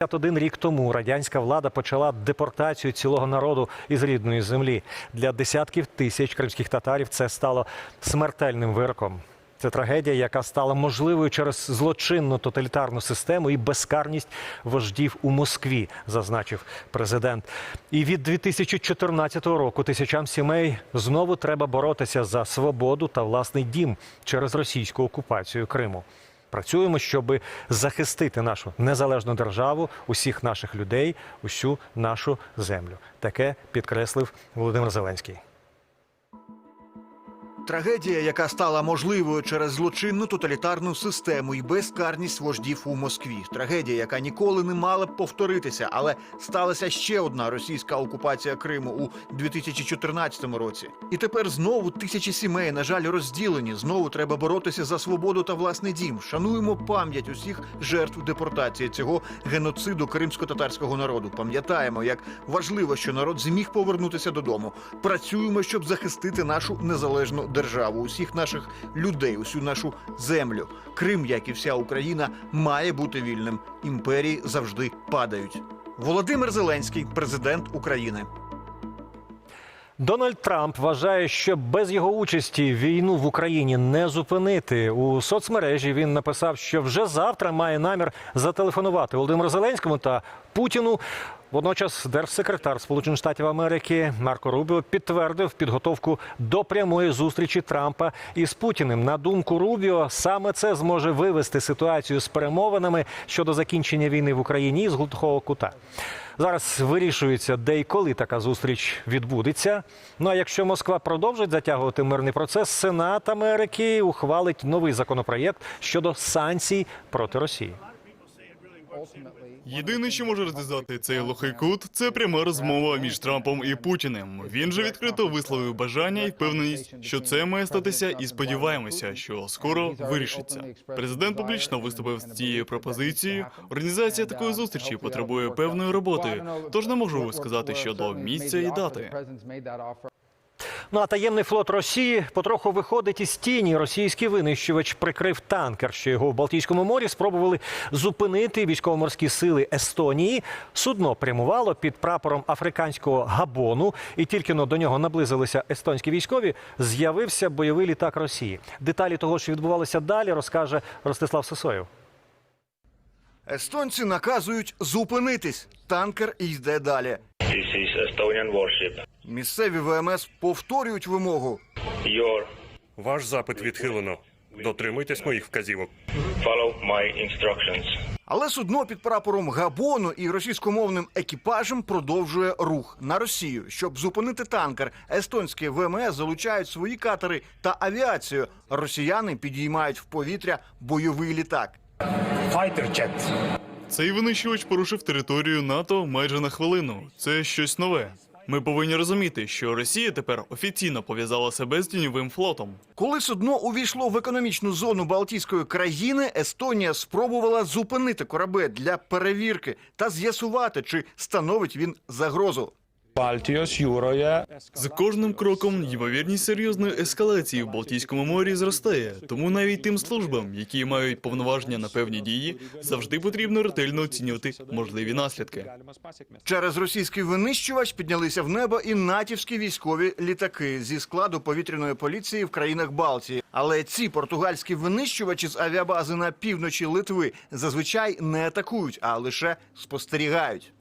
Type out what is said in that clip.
51 рік тому радянська влада почала депортацію цілого народу із рідної землі. Для десятків тисяч кримських татарів це стало смертельним вироком. Це трагедія, яка стала можливою через злочинну тоталітарну систему і безкарність вождів у Москві, зазначив президент. І від 2014 року тисячам сімей знову треба боротися за свободу та власний дім через російську окупацію Криму. Працюємо, щоб захистити нашу незалежну державу, усіх наших людей, усю нашу землю. Таке підкреслив Володимир Зеленський. Трагедія, яка стала можливою через злочинну тоталітарну систему і безкарність вождів у Москві. Трагедія, яка ніколи не мала б повторитися, але сталася ще одна російська окупація Криму у 2014 році. І тепер знову тисячі сімей, на жаль, розділені. Знову треба боротися за свободу та власний дім. Шануємо пам'ять усіх жертв депортації цього геноциду кримсько-татарського народу. Пам'ятаємо, як важливо, що народ зміг повернутися додому. Працюємо, щоб захистити нашу незалежну державу, усіх наших людей, усю нашу землю. Крим, як і вся Україна, має бути вільним. Імперії завжди падають. Володимир Зеленський, президент України. Дональд Трамп вважає, що без його участі війну в Україні не зупинити. У соцмережі він написав, що вже завтра має намір зателефонувати Володимиру Зеленському та Путіну. Водночас держсекретар Сполучених Штатів Америки Марко Рубіо підтвердив підготовку до прямої зустрічі Трампа із Путіним. На думку Рубіо, саме це зможе вивести ситуацію з перемовинами щодо закінчення війни в Україні з глухого кута. Зараз вирішується, де і коли така зустріч відбудеться. Ну а якщо Москва продовжить затягувати мирний процес, Сенат Америки ухвалить новий законопроєкт щодо санкцій проти Росії. Єдине, що може розв'язати цей глухий кут, це пряма розмова між Трампом і Путіним. Він же відкрито висловив бажання і впевненість, що це має статися, і сподіваємося, що скоро вирішиться. Президент публічно виступив з цією пропозицією. Організація такої зустрічі потребує певної роботи, тож не можу сказати щодо місця і дати. Ну а таємний флот Росії потроху виходить із тіні. Російський винищувач прикрив танкер, що його в Балтійському морі спробували зупинити військово-морські сили Естонії. Судно прямувало під прапором африканського габону, і тільки но до нього наблизилися естонські військові. З'явився бойовий літак Росії. Деталі того, що відбувалося далі, розкаже Ростислав Сосоєв. Естонці наказують зупинитись. Танкер йде далі. This is Estonian warship. Місцеві ВМС повторюють вимогу. Your Ваш запит відхилено. Дотримуйтесь моїх вказівок. follow my instructions. Але судно під прапором Габону і російськомовним екіпажем продовжує рух на Росію. Щоб зупинити танкер, естонські ВМС залучають свої катери та авіацію. Росіяни підіймають в повітря бойовий літак. Цей винищувач порушив територію НАТО майже на хвилину. Це щось нове. Ми повинні розуміти, що Росія тепер офіційно пов'язала себе з тіньовим флотом. Коли судно увійшло в економічну зону Балтійської країни, Естонія спробувала зупинити корабель для перевірки та з'ясувати, чи становить він загрозу. Baltijos jūroje З кожним кроком ймовірність серйозної ескалації в Балтійському морі зростає. Тому навіть тим службам, які мають повноваження на певні дії, завжди потрібно ретельно оцінювати можливі наслідки. Через російський винищувач піднялися в небо і натівські військові літаки зі складу повітряної поліції в країнах Балтії. Але ці португальські винищувачі з авіабази на півночі Литви зазвичай не атакують, а лише спостерігають.